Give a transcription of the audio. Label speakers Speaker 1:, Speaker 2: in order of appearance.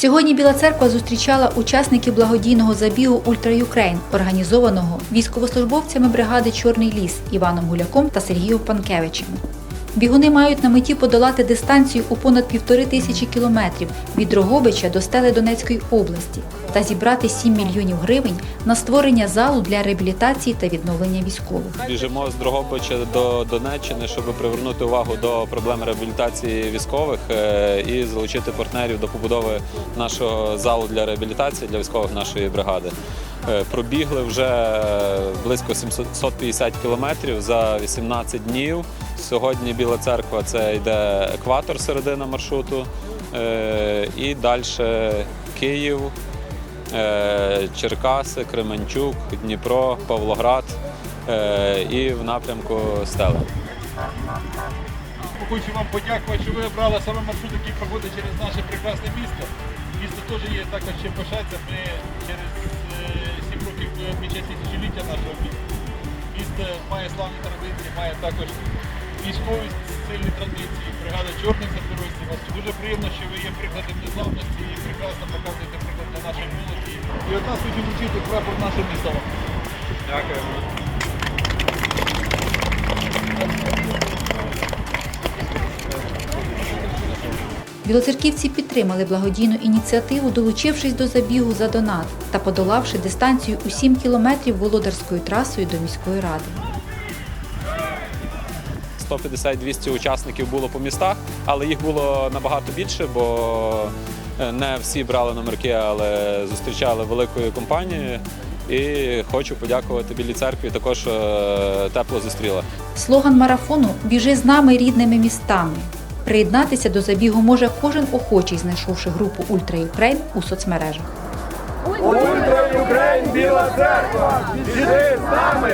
Speaker 1: Сьогодні Біла Церква зустрічала учасників благодійного забігу Ультра Юкрейн, організованого військовослужбовцями бригади Чорний ліс Іваном Гуляком та Сергієм Панкевичем. Бігуни мають на меті подолати дистанцію у понад півтори тисячі кілометрів від Дрогобича до стели Донецької області та зібрати 7 мільйонів гривень на створення залу для реабілітації та відновлення військових.
Speaker 2: Біжимо з Дрогобича до Донеччини, щоб привернути увагу до проблем реабілітації військових е, і залучити партнерів до побудови нашого залу для реабілітації для військових нашої бригади. Е, Пробігли вже близько 750 кілометрів за 18 днів. Сьогодні Біла церква це йде екватор, середина маршруту. Е, І далі Київ, е, Черкаси, Кременчук, Дніпро, Павлоград і в напрямку Стели.
Speaker 3: Хочу вам подякувати, що ви обрали саме маршрут, який проходить через наше прекрасне місто. Місто теж є також чим пишатися. Ми через е, 7 років будемо відмічати тисячоліття нашого міста. Місто має славні традиції, має також військові сильні традиції, бригада чорних запорожців. Дуже приємно, що ви є прикладом незламності і прекрасно показуєте приклад для нашої молоді. І от нас хочемо вчити прапор наше місто. Дякую.
Speaker 1: Білоцерківці підтримали благодійну ініціативу, долучившись до забігу за донат та подолавши дистанцію у 7 кілометрів володарською трасою до міської ради.
Speaker 2: 150-200 учасників було по містах, але їх було набагато більше, бо е, не всі брали номерки, але зустрічали великою компанією. І хочу подякувати Білій церкві, також е, тепло зустріла.
Speaker 1: Слоган марафону Біжи з нами рідними містами. Приєднатися до забігу може кожен охочий, знайшовши групу Ультра Юкрейн у соцмережах.
Speaker 4: Ультра Юкрейн, Біла Церква! Біжи з нами!